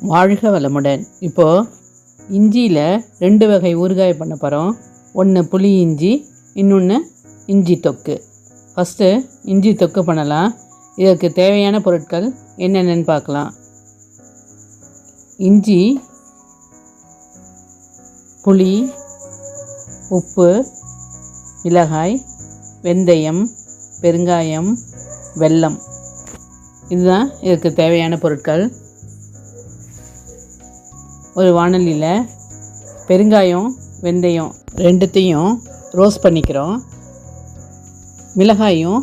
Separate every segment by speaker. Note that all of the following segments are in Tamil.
Speaker 1: வாழ்க வளமுடன். இப்போது இஞ்சியில் ரெண்டு வகை ஊறுகாய் பண்ண போகிறோம் ஒன்று புளி இஞ்சி இன்னொன்று இஞ்சி தொக்கு. ஃபஸ்ட்டு இஞ்சி தொக்கு பண்ணலாம். இதற்கு தேவையான பொருட்கள் என்னென்னு பார்க்கலாம். இஞ்சி புளி உப்பு மிளகாய் வெந்தயம் பெருங்காயம் வெல்லம். இதுதான் இதுக்கு தேவையான பொருட்கள். ஒரு வாணலியில் பெருங்காயம் வெந்தயம் ரெண்டுத்தையும் ரோஸ்ட் பண்ணிக்கிறோம். மிளகாயும்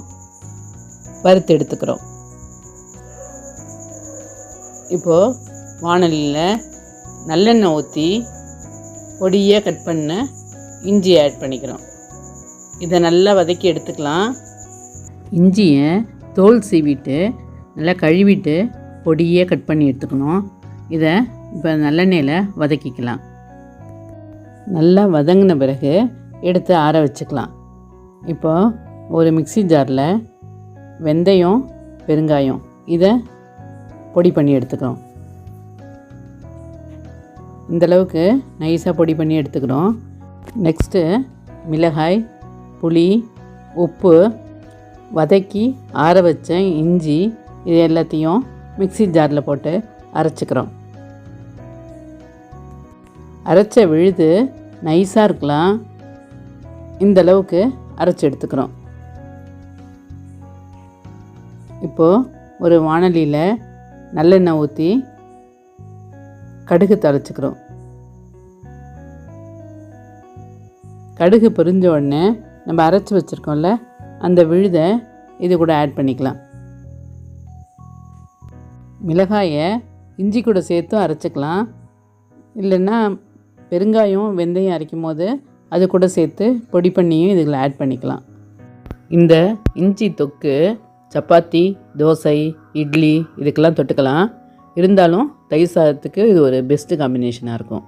Speaker 1: வறுத்து எடுத்துக்கிறோம். இப்போது வாணலியில் நல்லெண்ணெய் ஊற்றி பொடியாக கட் பண்ண இஞ்சி ஆட் பண்ணிக்கிறோம். இதை நல்லா வதக்கி எடுத்துக்கலாம். இஞ்சியை தோல் சீவிட்டு நல்லா கழுவிட்டு பொடியாக கட் பண்ணி எடுத்துக்கணும். இதை இப்போ நல்லெண்ணெயில் வதக்கிக்கலாம். நல்லா வதங்கின பிறகு எடுத்து ஆற வச்சுக்கலாம். இப்போ ஒரு மிக்ஸி ஜாரில் வெந்தயம் பெருங்காயம் இதை பொடி பண்ணி எடுத்துக்கிறோம். இந்தளவுக்கு நைஸாக பொடி பண்ணி எடுத்துக்கிறோம். நெக்ஸ்ட்டு மிளகாய் புளி உப்பு வதக்கி ஆற வச்ச இஞ்சி இது எல்லாத்தையும் மிக்ஸி ஜாரில் போட்டு அரைச்சிக்கிறோம். அரைச்ச விழுது நைஸாக இருக்கலாம். இந்த அளவுக்கு அரைச்சி எடுத்துக்கிறோம். இப்போது ஒரு வானலியில் நல்லெண்ணெய் ஊற்றி கடுகு தரைச்சிக்கிறோம் கடுகு பொரிஞ்ச உடனே நம்ம அரைச்சி வச்சுருக்கோம்ல அந்த விழுதை இது கூட ஆட் பண்ணிக்கலாம். மிளகாயை இஞ்சி கூட சேர்த்தும் அரைச்சிக்கலாம். இல்லைன்னா பெருங்காயம் வெந்தயம் அரைக்கும் போது அது கூட சேர்த்து பொடி பண்ணியும் இதில் ஆட் பண்ணிக்கலாம். இந்த இஞ்சி தொக்கு சப்பாத்தி தோசை இட்லி இதுக்கெல்லாம் தொட்டுக்கலாம். இருந்தாலும் தயிர் சாதத்துக்கு இது ஒரு பெஸ்ட்டு காம்பினேஷனாக இருக்கும்.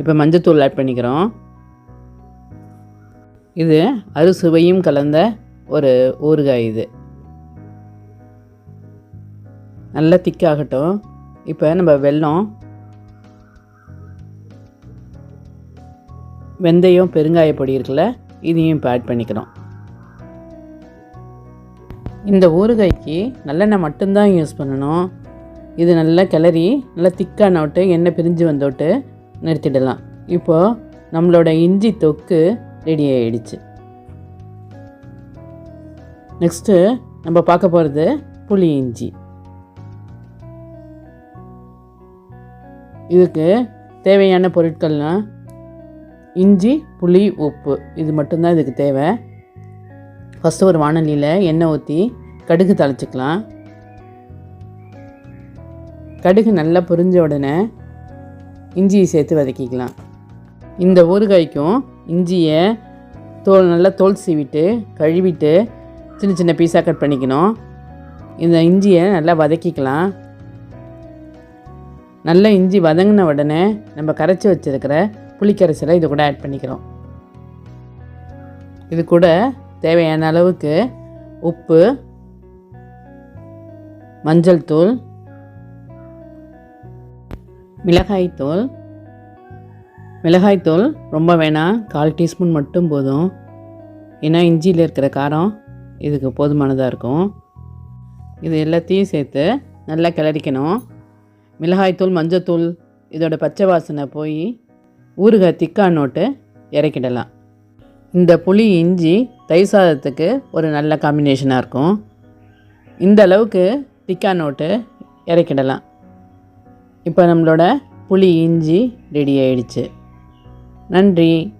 Speaker 1: இப்போ மஞ்சத்தூள் ஆட் பண்ணிக்கிறோம். இது அறுசுவையும் கலந்த ஒரு ஊறுகாய் இது. நல்லா திக்காகட்டும் இப்போ நம்ம வெல்லம் வெந்தயம் பெருங்காயப்பொடி இருக்குல்ல இதையும் இப்போ ஆட் பண்ணிக்கிறோம் இந்த ஊறுகாய்க்கு நல்லெண்ணெய் மட்டும்தான் யூஸ் பண்ணணும். இது நல்லா கிளறி நல்லா திக்கான விட்டு எண்ணெய் பிரிஞ்சு வந்தோட்டு நிறுத்திடலாம். இப்போது நம்மளோட இஞ்சி தொக்கு ரெடி ஆகிடுச்சு நெக்ஸ்ட்டு நம்ம பார்க்க போகிறது புளி இஞ்சி. இதுக்கு தேவையான பொருட்கள்லாம் இஞ்சி புளி உப்பு. இது மட்டும்தான் இதுக்கு தேவை. ஃபஸ்ட்டு ஒரு வானலியில் எண்ணெய் ஊற்றி கடுகு தாளிச்சிக்கலாம். கடுகு நல்லா பொரிஞ்ச உடனே இஞ்சியை சேர்த்து வதக்கிக்கலாம். இந்த ஊறுகாய்க்கும் இஞ்சியை தோல் நல்லா தோல் சீவிட்டு கழுவிட்டு சின்ன சின்ன பீஸாக கட் பண்ணிக்கணும். இந்த இஞ்சியை நல்லா வதக்கிக்கலாம். நல்லா இஞ்சி வதங்கின உடனே நம்ம கரைச்சி வச்சுருக்கிற புளிக்கரைசலை இது கூட ஆட் பண்ணிக்கிறோம். இது கூட தேவையான அளவுக்கு உப்பு மஞ்சள் தூள் மிளகாய்த்தூள் மிளகாய்த்தூள் ரொம்ப வேணாம் கால் டீஸ்பூன் மட்டும் போதும். ஏன்னா இஞ்சியில் இருக்கிற காரம் இதுக்கு போதுமானதாக இருக்கும். இது எல்லாத்தையும் சேர்த்து நல்லா கிளறிக்கணும். மிளகாய்த்தூள் மஞ்சத்தூள் இதோட பச்சை வாசனை போய் ஊறுகாய் திக்கானோட்டு இறக்கிடலாம். இந்த புளி இஞ்சி தயிர் சாதத்துக்கு ஒரு நல்ல காம்பினேஷனாக இருக்கும். இந்த அளவுக்கு திக்கானோட்டு இறக்கிடலாம். இப்போ நம்மளோட புளி இஞ்சி ரெடி ஆயிடுச்சு. நன்றி.